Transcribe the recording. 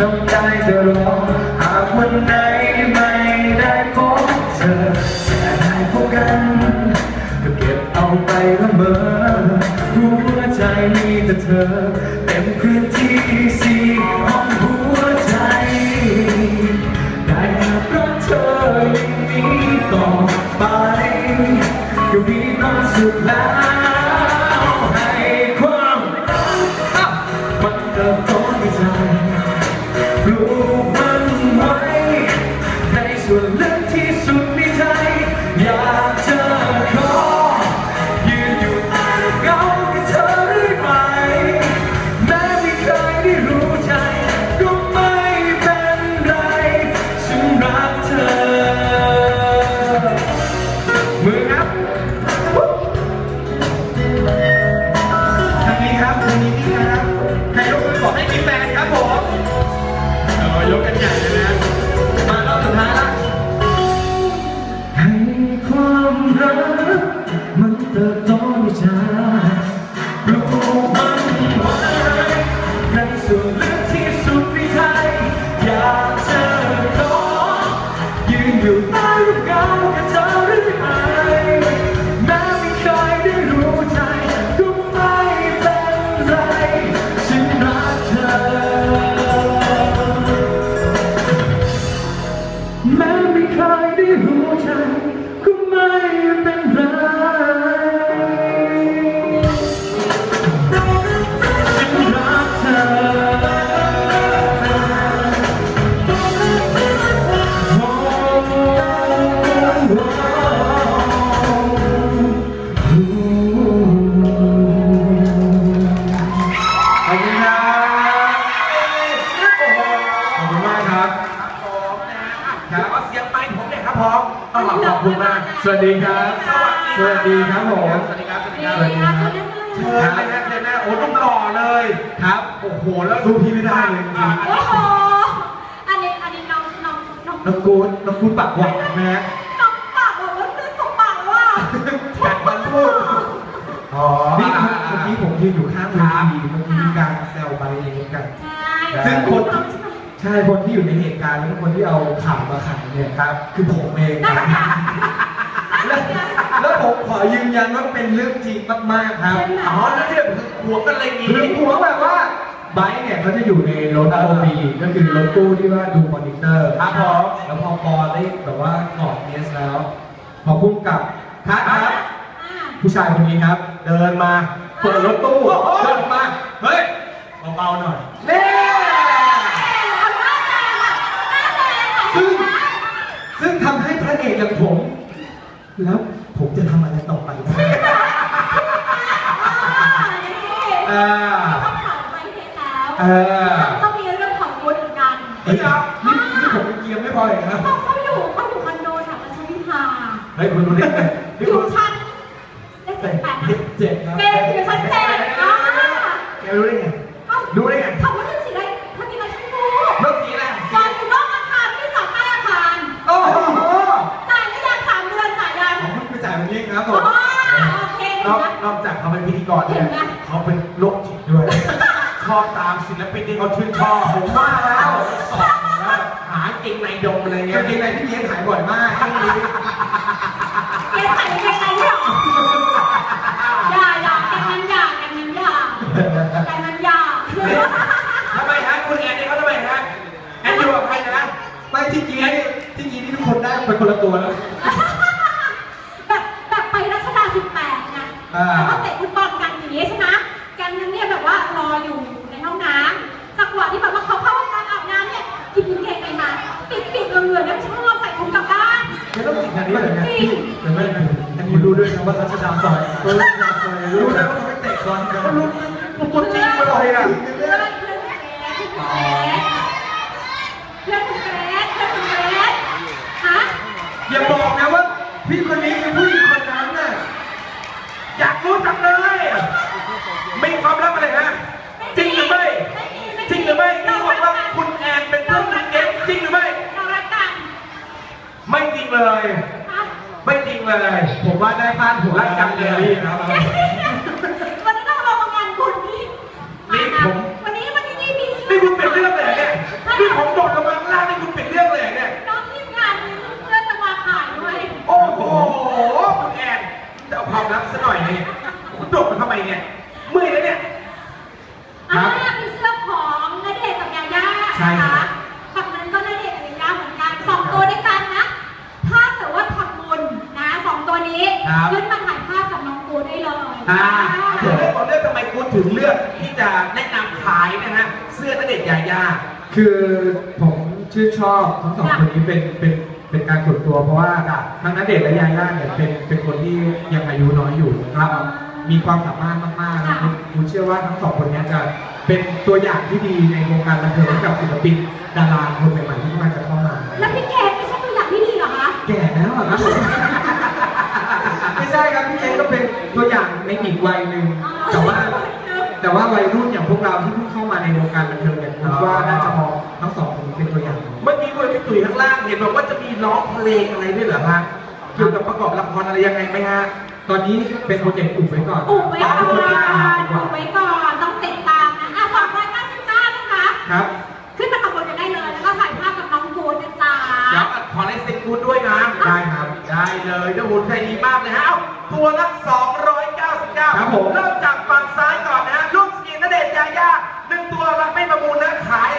น้ำได้ตลอดหากวันไหนไม่ได้พบเธอแต่ได้พบกันก็เก็บเอาไปละเมอหัวใจมีแต่เธอ เต็มพื้นที่สี่ห้องหัวใจ ได้รับรักเธอยังมีต่อไป ก็มีความสุขแล้ว ไม่เคยได้รู้ใจก็ไม่เป็น ผมอ๋อขอบคุณมาก สวัสดีครับ สวัสดีครับผม สวัสดีครับ สวัสดีสครับวัสดีค่ะเชิญนั่งเลยเชิญเลยนะเชิญนะโอ้ต้องหล่อเลย ครับ โอ้โห แล้วสู้พี่ไม่ได้เลยจริงอะโอ้โห อันนี้ อันนี้น้องน้องน้องน้องกูดน้องกูดปากหวานนะฮะน้องปากแบบว่าลื่นตกปากแล้วอะกัดฟันพูดอ๋อนี่อะเมื่อกี้ผมยืนอยู่ข้างเวทีเมื่อกี้มีการแซวไปเองกันใช่ซึ่งคนน้อง ใช่ไหมใช่คนที่อยู่ในเหตุการณ์แล้วก็คนที่เอาข่าวมาขายเนี่ยครับ คือผมเองนั่นนะแหละค่ะแล้วแล้วผมขอยืนยันว่าเป็นเรื่องจริงมากๆครับอ๋อแล้วที่แบบหัวกันอะไรอย่างงี้ หรือหัวแบบว่าไบค์เนี่ยเขาจะอยู่ในรถโอบีก็คือรถตู้ที่ว่าดูมอนิเตอร์ครับผมแล้วพอปอได้แบบว่าถอดเนสแล้ว พอพุ่งกับคัดครับอ่าผู้ชายคนนี้ครับ เดินมาเปิดรถตู้เดินออกมาเฮ้ยเบาๆหน่อยเน่ เอาหน้าแดงอะหน้าแดงอะ ซึ่งซึ่งทำให้พ ระเอกอย่างผม แล้วผมจะทำอะไรต่อไปได้อ่านี่อ่าต้องผ่านไปเทแล้วเออ ต้องมีเรื่องของวุฒิเหมือนกันเฮ้ยนี่นี่ผมเป็นเกียร์ไม่พออีกนะเขาเขาอยู่เขาอยู่คอนโดแถวรัชวิภาเฮ้ยคุณรู้ได้ไงอนี่ยู่คุณชั้นเลขเจ็ดแปดนะ เจ็ดครับเจ็ด ครับผอ๋อมโอเคนอกนะนอกจากเขาเป็นพิธีกรเนี่ยเห็นไหมเขาเป็นโรคจิตด้วย ชอบตามศิลปินที่เขาชื่นชอบผมว่าแล้วสอบแล้วหาเก่งในดมอะไรกาเงี้งยเกงในพี่เลี้ยงหายบ่อยมากช่วงนี้เกใส่เกงในด้วยเหรออย่าอย่าแกงนั้นอย่าแกงนั้นอย่าแกงนั้นอย่าทำไมฮะคุณแอนนี่เขาทำไมฮะแอนอยู่กับใครนะไม่ที่กี้ที่กี้ที่ทุกคนได้ไปคนละตัวแล้ว แล้วก็เตะฟุตบอลกันอย่างนี้ใช่ไหมแกงนั้นเนี่ยแบบว่ารออยู่ในห้องน้ำจังหวะที่แบบว่าเขาเข้าห้องน้ำอาบน้ำเนี่ยหยิบกางเกงในมาปิดปิดเหลือๆเนี่ยชอบใส่ถุงกลับบ้านไม่ต้องจิกขนาดนี้เลยนะจริงแต่ไม่เป็นอันนี้รู้ด้วยนะว่ารัชดาซอยเออรัชดาซอยรู้นะว่าเขาไปเตะบอลกันรู้ผมตัวจริงมาเลยอะเพื่อนเพื่อนเกรซเพื่อนเกรซเพื่อนเกรซเพื่อนเกรซฮะอย่าบอกนะว่า เลย ไม่จริงเลย ผมว่าได้พานถูกรักจังเลยครับวันนี้เราเรามางานคุณนี่นี่ผมวันนี้วันนี้นี่มีชื่อนี่คุณเป็นเรื่องแหล่เนี่ยนี่ผมโดดลงมางล่างนี่คุณเป็นเรื่องแหล่เนี่ยน้องทีมงานมีเพื่อจะมาขายด้วยโอ้โหคุณแอนจะเอาความลับซะหน่อยนี่คุณโดดมาทำไมเนี่ย อ่าเดี๋ยวเรื่องของเรื่องทำไมคุณถึงเลือกที่จะแนะนำขายนะฮะเสื้อณเดชน์ยายา คือผมชื่นชอบทั้งสองคนนี้เป็นเป็นเป็นการส่วนตัว เพราะว่าทั้งนัเดชน์และยาย่าเนี่ยเป็นเป็นคนที่ยังอายุน้อยอยู่ครับ มีความสามารถมากๆแล้วผมผมเชื่อว่าทั้งสองคนเนี้จะเป็นตัวอย่างที่ดีในวงการบันเทิงให้กับศิลปินดาราคนใหม่ๆที่กำลังจะเข้ามา แล้วพี่เกดไม่ใช่ตัวอย่างที่ดีเหรอคะ แก่แล้วเหรอครับ ไม่ใช่ครับพี่เจก็เป็นตัวอย่างในอีกวัยหนึ่งแต่ว่า แต่ว่าวัยรุ่นอย่างพวกเราที่เพิ่งเข้ามาในวงการบันเทิงเนี่ยผมว่าน่าจะมองทั้งสองคนนี้เป็นตัวอย่างเมื่อกี้คุณพี่ตุ๋ยข้างล่างเห็นบอกว่าจะมีร้องเพลงอะไรด้วยเหรอฮะเกี่ยวกับประกอบละครอะไรยังไงไหมฮะ ตอนนี้เป็นโปรเจกต์อุบไว้ก่อนอุบไว้ก่อนอุบไว้ก่อนดีกอุว่าบไว้ก่อน เลยน้ำหมุนใจดีมากนะฮะเอาตัวละ299ครับผมเริ่มจากฝั่งซ้ายก่อนนะฮะลูกสกินนเดชยายาหนึ่งตัวรับไม่ประมูลนะขาย